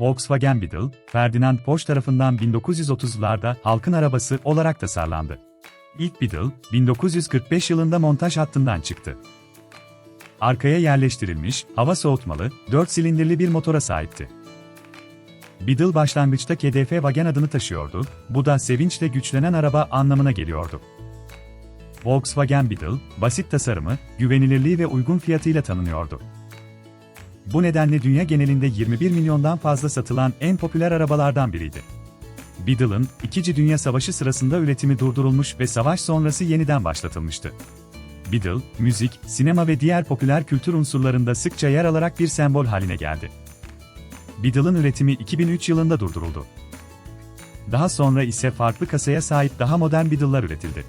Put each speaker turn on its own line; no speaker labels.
Volkswagen Beetle, Ferdinand Porsche tarafından 1930'larda halkın arabası olarak tasarlandı. İlk Beetle, 1945 yılında montaj hattından çıktı. Arkaya yerleştirilmiş, hava soğutmalı, 4 silindirli bir motora sahipti. Beetle başlangıçta KDF Wagen adını taşıyordu, bu da sevinçle güçlenen araba anlamına geliyordu. Volkswagen Beetle, basit tasarımı, güvenilirliği ve uygun fiyatıyla tanınıyordu. Bu nedenle dünya genelinde 21 milyondan fazla satılan en popüler arabalardan biriydi. Beetle'ın, İkinci Dünya Savaşı sırasında üretimi durdurulmuş ve savaş sonrası yeniden başlatılmıştı. Beetle, müzik, sinema ve diğer popüler kültür unsurlarında sıkça yer alarak bir sembol haline geldi. Beetle'ın üretimi 2003 yılında durduruldu. Daha sonra ise farklı kasaya sahip daha modern Beetle'lar üretildi.